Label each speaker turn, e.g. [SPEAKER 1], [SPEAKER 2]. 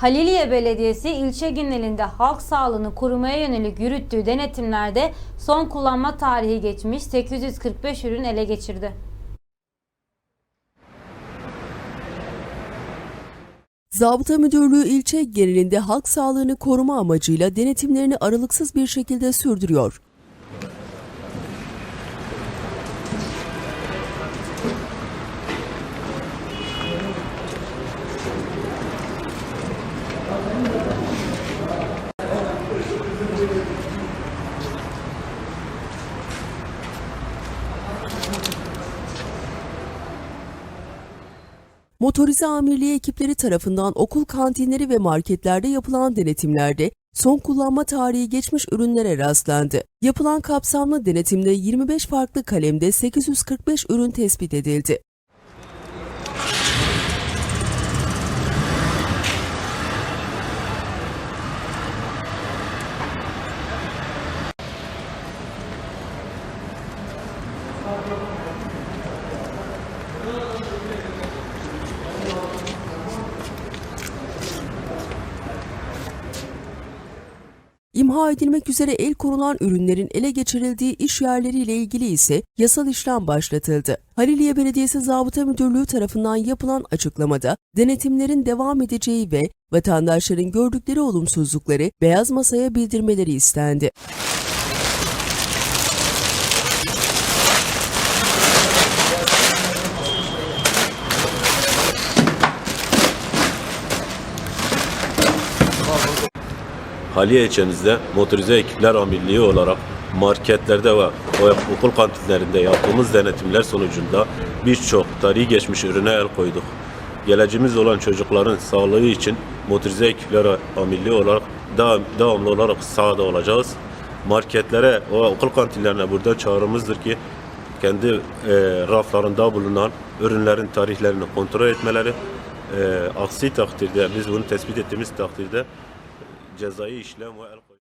[SPEAKER 1] Haliliye Belediyesi ilçe genelinde halk sağlığını korumaya yönelik yürüttüğü denetimlerde son kullanma tarihi geçmiş 845 ürün ele geçirdi.
[SPEAKER 2] Zabıta Müdürlüğü ilçe genelinde halk sağlığını koruma amacıyla denetimlerini aralıksız bir şekilde sürdürüyor. Motorize amirliği ekipleri tarafından okul kantinleri ve marketlerde yapılan denetimlerde son kullanma tarihi geçmiş ürünlere rastlandı. Yapılan kapsamlı denetimde 25 farklı kalemde 845 ürün tespit edildi. İmha edilmek üzere el konulan ürünlerin ele geçirildiği iş yerleriyle ilgili ise yasal işlem başlatıldı. Haliliye Belediyesi Zabıta Müdürlüğü tarafından yapılan açıklamada denetimlerin devam edeceği ve vatandaşların gördükleri olumsuzlukları beyaz masaya bildirmeleri istendi.
[SPEAKER 3] Haliye ilçemizde motorize ekipler amirliği olarak marketlerde ve okul kantinlerinde yaptığımız denetimler sonucunda birçok tarihi geçmiş ürüne el koyduk. Geleceğimiz olan çocukların sağlığı için motorize ekipler amirliği olarak devam, devamlı olarak sahada olacağız. Marketlere ve okul kantinlerine buradan çağrımızdır ki kendi e, raflarında bulunan ürünlerin tarihlerini kontrol etmeleri. E, aksi takdirde biz bunu tespit ettiğimiz takdirde cezai işlem ve el koy-